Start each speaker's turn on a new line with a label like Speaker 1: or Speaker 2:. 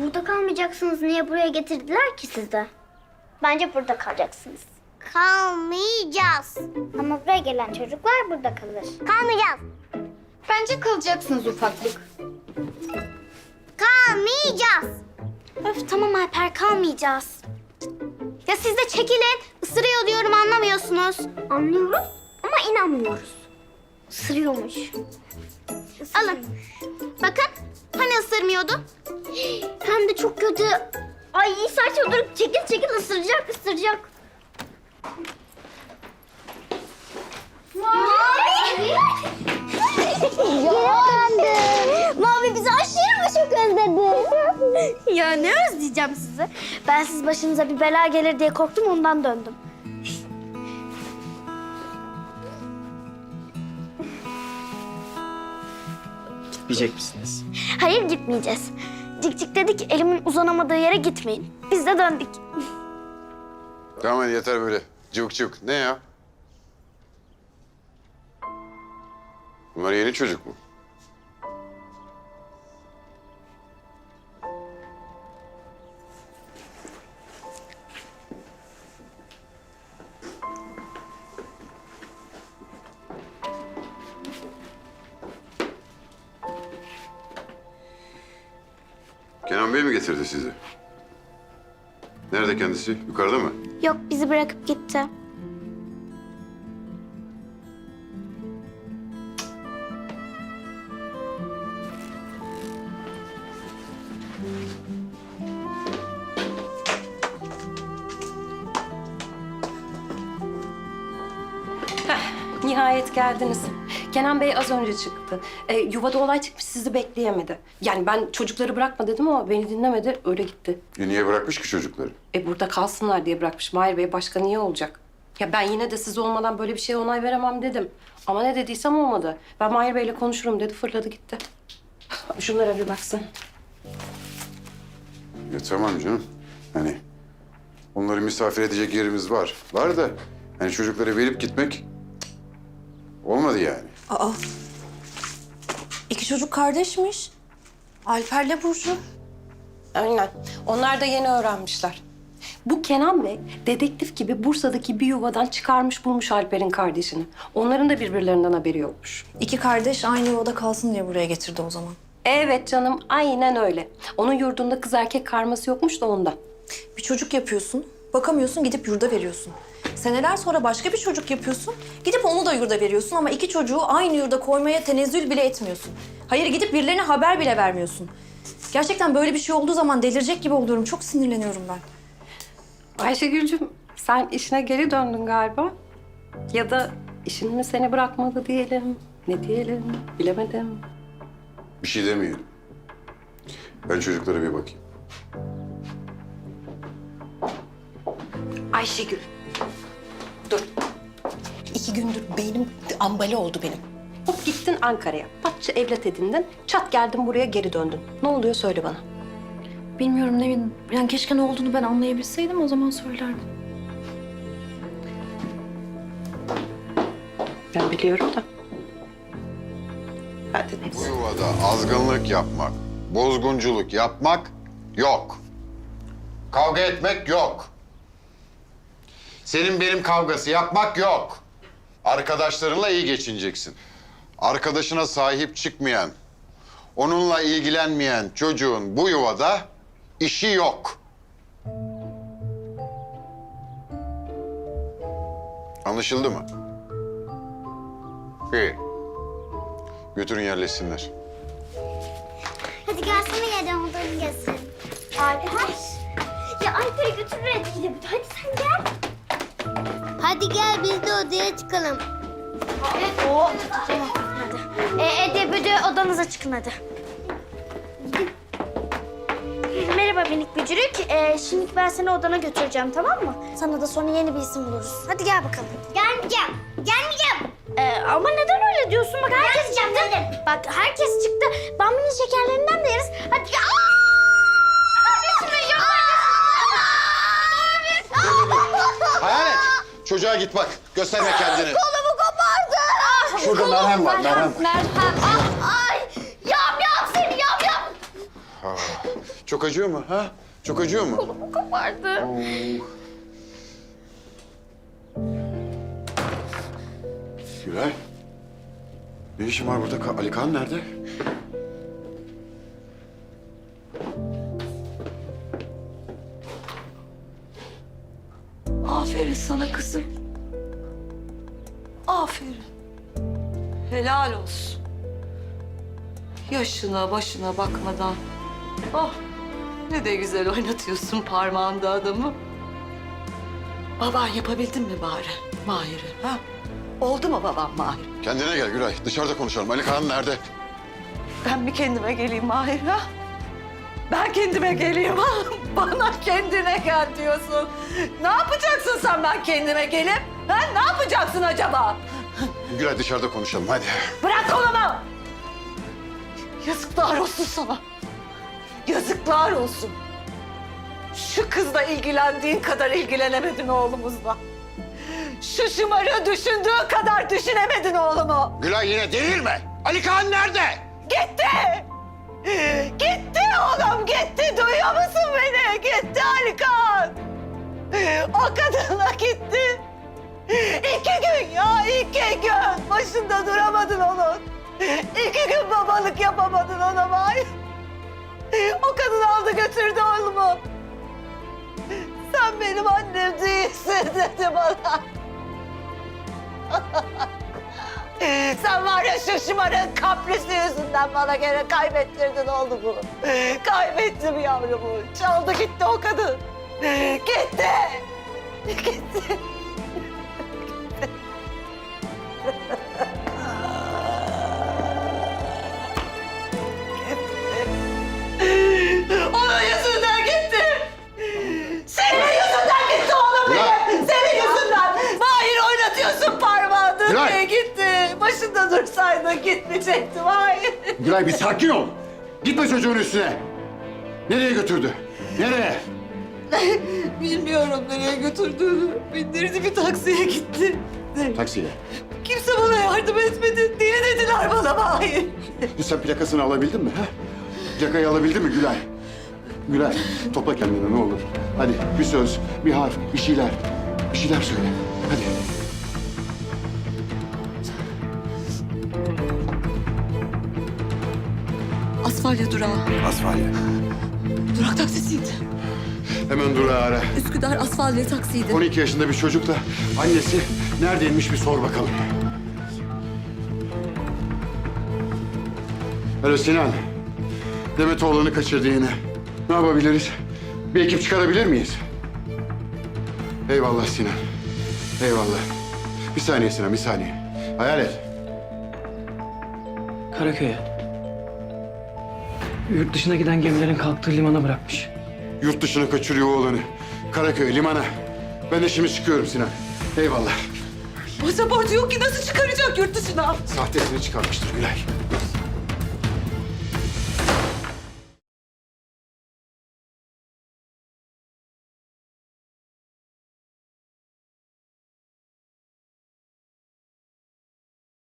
Speaker 1: Burada kalmayacaksınız. Niye buraya getirdiler ki sizi? Bence burada kalacaksınız. Kalmayacağız. Ama buraya gelen çocuklar burada kalır. Kalmayacağız.
Speaker 2: Bence kalacaksınız ufaklık.
Speaker 1: Kalmayacağız. Öf tamam Alper kalmayacağız. Ya siz de çekilin. Isırıyor diyorum anlamıyorsunuz. Anlıyoruz ama inanmıyoruz. Isırıyormuş. Alın. Bakın. Hani ısırmıyordu? Hem de çok kötü. Ay saçma dur. Çekil çekil ısıracak ısıracak. Mavi. Mavi bizi aşırı mı çok özledi? ya ne özleyeceğim sizi? Ben siz başınıza bir bela gelir diye korktum ondan döndüm.
Speaker 3: Gitmeyecek misiniz?
Speaker 1: Hayır gitmeyeceğiz. Cikcik dedi ki elimin uzanamadığı yere gitmeyin. Biz de döndük.
Speaker 4: Tamam yeter böyle. Cıvık cıvık. Ne ya? Bunlar yeni çocuk mu? Kenan Bey mi getirdi sizi? Nerede kendisi? Yukarıda mı?
Speaker 1: Yok bizi bırakıp gitti.
Speaker 5: Nihayet geldiniz. Kenan Bey az önce çıktı. E, yuvada olay çıkmış sizi bekleyemedi. Yani ben çocukları bırakma dedim ama beni dinlemedi öyle gitti.
Speaker 4: E niye bırakmış ki çocukları?
Speaker 5: E burada kalsınlar diye bırakmış. Mahir Bey başka niye olacak? Ya ben yine de siz olmadan böyle bir şeye onay veremem dedim. Ama ne dediysem olmadı. Ben Mahir Bey'le konuşurum dedi fırladı gitti. Şunlara bir baksın.
Speaker 4: Ya tamam canım. Hani onları misafir edecek yerimiz var. Var da hani çocukları verip gitmek olmadı yani.
Speaker 6: Aa. İki çocuk kardeşmiş. Alper'le Burcu.
Speaker 5: Aynen. Onlar da yeni öğrenmişler. Bu Kenan Bey dedektif gibi Bursa'daki bir yuvadan çıkarmış bulmuş Alper'in kardeşini. Onların da birbirlerinden haberi yokmuş.
Speaker 6: İki kardeş aynı yuvada kalsın diye buraya getirdi o zaman.
Speaker 5: Evet canım aynen öyle. Onun yurdunda kız erkek karması yokmuş da ondan.
Speaker 6: Bir çocuk yapıyorsun, bakamıyorsun gidip yurda veriyorsun. Seneler sonra başka bir çocuk yapıyorsun, gidip onu da yurda veriyorsun ama iki çocuğu aynı yurda koymaya tenezzül bile etmiyorsun. Hayır gidip birilerine haber bile vermiyorsun. Gerçekten böyle bir şey olduğu zaman delirecek gibi oluyorum. Çok sinirleniyorum ben.
Speaker 5: Ayşegül'cüm sen işine geri döndün galiba. Ya da işin mi seni bırakmadı diyelim. Ne diyelim bilemedim.
Speaker 4: Bir şey demeyelim. Ben çocuklara bir bakayım.
Speaker 5: Ayşegül. Dur. İki gündür beynim ambale oldu benim. Hop gittin Ankara'ya. Patça evlat edindin. Çat geldin buraya geri döndün. Ne oluyor söyle bana.
Speaker 6: Bilmiyorum Nevin. Yani keşke ne olduğunu ben anlayabilseydim o zaman söylerdim.
Speaker 5: Ben biliyorum da. Hadi
Speaker 4: Bu
Speaker 5: neyse.
Speaker 4: yuvada azgınlık yapmak, bozgunculuk yapmak yok. Kavga etmek yok. Senin benim kavgası yapmak yok. Arkadaşlarınla iyi geçineceksin. Arkadaşına sahip çıkmayan, onunla ilgilenmeyen çocuğun bu yuvada işi yok. Anlaşıldı mı? İyi. Götürün yerleşsinler.
Speaker 1: Hadi gelsene yerden odanı gelsin. Alper. Ya Alper'i götürür hadi gidelim. Hadi sen gel. Hadi gel biz de odaya çıkalım. Evet. O. Tamam hadi. E, Ede Büdü odanıza çıkın hadi. Merhaba minik bücürük. Ee, şimdi ben seni odana götüreceğim tamam mı? Sana da sonra yeni bir isim buluruz. Hadi gel bakalım. Gelmeyeceğim. Gelmeyeceğim. Ee, ama neden öyle diyorsun? Bak herkes çıktı. Bak herkes çıktı. Bambi'nin şekerlerinden de yeriz. Hadi gel.
Speaker 4: Hayalet! Çocuğa git bak. Gösterme kendini.
Speaker 1: Kolumu kopardı.
Speaker 4: Şurada merhem var, merhem var.
Speaker 1: Merhem. Ah, ay. Yam yam seni yam yam.
Speaker 4: ah. Çok acıyor mu ha? Çok acıyor mu?
Speaker 2: Kolumu kopardı.
Speaker 4: Gülay. Ne işin var burada? Ka- Ali Kaan nerede?
Speaker 7: Kızım. Aferin. Helal olsun. Yaşına başına bakmadan. Oh ne de güzel oynatıyorsun parmağında adamı. Baban yapabildin mi bari Mahir'i? Ha? Oldu mu babam Mahir?
Speaker 4: Kendine gel Gülay. Dışarıda konuşalım. Ali Kaan nerede?
Speaker 7: Ben mi kendime geleyim Mahir ha? Ben kendime geleyim? Bana kendine gel diyorsun. Ne yapacaksın sen ben kendime gelip? Ha? Ne yapacaksın acaba?
Speaker 4: Gülay dışarıda konuşalım hadi.
Speaker 7: Bırak kolumu! Yazıklar olsun sana. Yazıklar olsun. Şu kızla ilgilendiğin kadar ilgilenemedin oğlumuzla. Şu şımarığı düşündüğü kadar düşünemedin oğlumu.
Speaker 4: Gülay yine delirme. Ali Kaan nerede?
Speaker 7: Gitti O kadınla gitti. İki gün ya iki gün. Başında duramadın onun. İki gün babalık yapamadın ona vay. O kadın aldı götürdü oğlumu. Sen benim annem değilsin dedi bana. Sen var ya şu şımarığın kaprisi yüzünden bana gene kaybettirdin oğlumu. Kaybettim yavrumu. Çaldı gitti o kadın. Gitti. Gitti. Onun yüzünden gitti. Senin yüzünden gitti oğlum benim. Senin yüzünden. Mahir oynatıyorsun parmağını diye gitti. Başında dursaydın gitmeyecekti Mahir.
Speaker 4: Gülay bir sakin ol. Gitme çocuğun üstüne. Nereye götürdü? Nereye?
Speaker 7: Bilmiyorum nereye götürdüğünü. Bindirdi bir taksiye gitti.
Speaker 4: Taksiye.
Speaker 7: Kimse bana yardım etmedi. Deli dediler bana Mahir.
Speaker 4: Sen plakasını alabildin mi? Ha? Plakayı alabildin mi Gülay? Gülay topla kendini ne olur. Hadi bir söz, bir harf, bir şeyler. Bir şeyler söyle. Hadi.
Speaker 7: Asfalya durağı.
Speaker 4: Asfalya.
Speaker 7: Durak taksisiydi.
Speaker 4: Hemen durağı ara.
Speaker 7: Üsküdar asfalya taksiydi.
Speaker 4: 12 yaşında bir çocukla annesi neredeymiş bir sor bakalım. Alo Sinan. Demet oğlanı kaçırdı yine. Ne yapabiliriz? Bir ekip çıkarabilir miyiz? Eyvallah Sinan. Eyvallah. Bir saniye Sinan, bir saniye. Hayal et.
Speaker 3: Karaköy'e. Yurt dışına giden gemilerin kalktığı limana bırakmış.
Speaker 4: Yurt dışına kaçırıyor oğlanı. Karaköy, limana. Ben de şimdi çıkıyorum Sinan. Eyvallah.
Speaker 7: Pasaportu yok ki nasıl çıkaracak yurt dışına?
Speaker 4: Sahtesini çıkarmıştır Gülay.